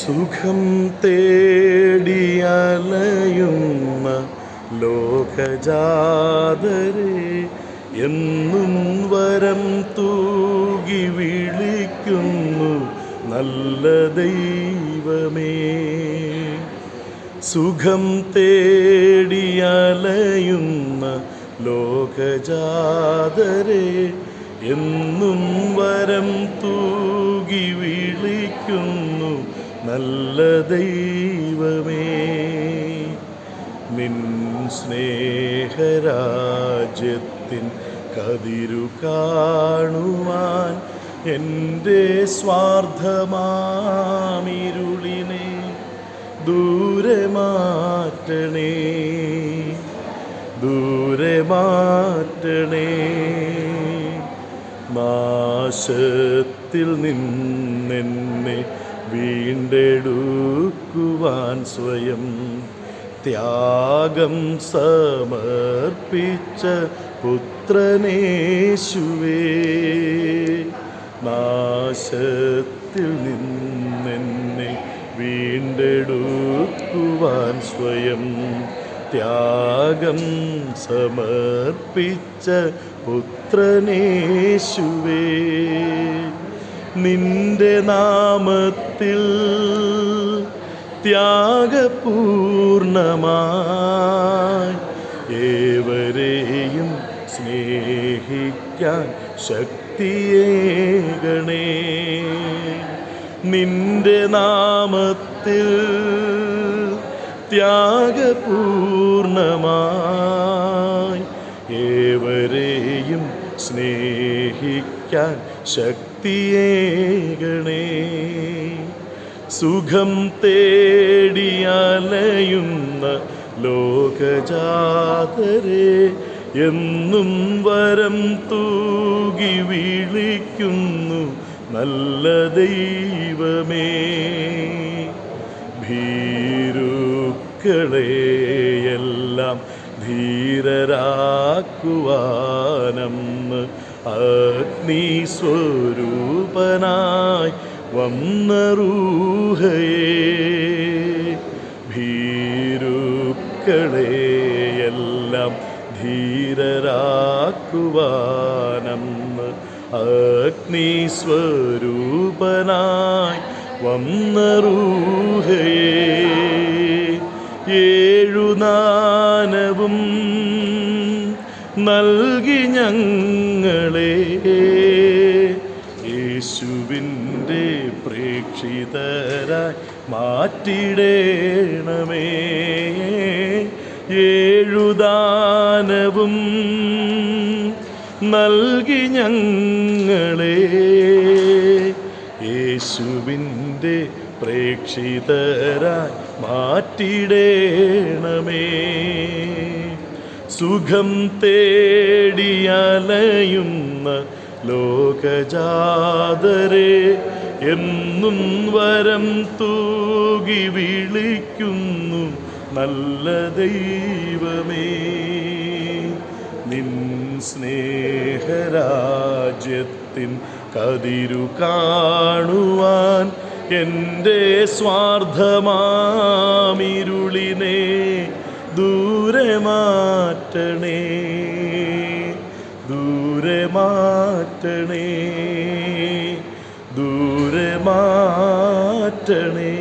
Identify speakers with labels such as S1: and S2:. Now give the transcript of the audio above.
S1: സുഖം തേടിയലയുന്ന ലോകജാതരെ എന്നും വരം തൂകി വിളിക്കുന്നു നല്ല ദൈവമേ. സുഖം തേടിയലയുന്ന ലോകജാതരെ എന്നും വരം തൂകി വിളിക്കുന്നു നല്ല ദൈവമേ നിൻ സ്നേഹരാജ്യത്തിൻ കതിരു കാണുവാൻ എന്റെ സ്വാർത്ഥമാമിരുളിനെ ദൂരെ മാറ്റണേ ദൂരെ മാറ്റണേ നാശത്തിൽ നിന്നെന്നെ വീണ്ടെടുക്കുവാൻ സ്വയം ത്യാഗം സമർപ്പിച്ച പുത്രനേശുവേ നാശത്തിൽ നിന്നെന്നെ വീണ്ടെടുക്കുവാൻ സ്വയം ത്യാഗം സമർപ്പിച്ച പുത്രനേശുവേ. നിന്റെ നാമത്തിൽ ത്യാഗപൂർണമായി ഏവരെയും സ്നേഹിക്കാൻ ശക്തിയേകണേ നിന്റെ നാമത്തിൽ ത്യാഗപൂർണമായി ഏവരെയും സ്നേഹിക്കാൻ ശക്തിയേകണേ സുഖം തേടിയലയുന്ന ലോകജാതരെ എന്നും വരം തൂകി വിളിക്കുന്നു നല്ല ദൈവമേ. ഭീരുക്കളെയെല്ലാം ധീരരാക്കുവാനന്ന് അഗ്നി സ്വരൂപനായി വന്ന റൂഹയേ ഭീരുക്കളെയെല്ലാം ധീരരാക്കുവാനന്ന് അഗ്നിസ്വരൂപനായി വന്ന റൂഹയേ ഏഴുനാനവും നൽകി ഞങ്ങളെ. യേശുവിന്റെ പ്രേക്ഷിതരായി മാറ്റിടേണമേ. ഏഴുദാനവും നൽകി ഞങ്ങളെ. യേശുവിന്റെ പ്രേക്ഷിതരായി മാറ്റിടേണമേ. സുഖം തേടിയലയുന്ന ലോകജാതരെ എന്നും വരം തൂകി വിളിക്കുന്നു നല്ല ദൈവമേ. നിൻ സ്നേഹരാജ്യത്തിൻ കതിരു കാണുവാൻ എന്റെ സ്വാർത്ഥമാമിരുളിനെ. ദൂരെ മാറ്റണേ ദൂരെ മാറ്റണേ ദൂരെ മാറ്റണേ.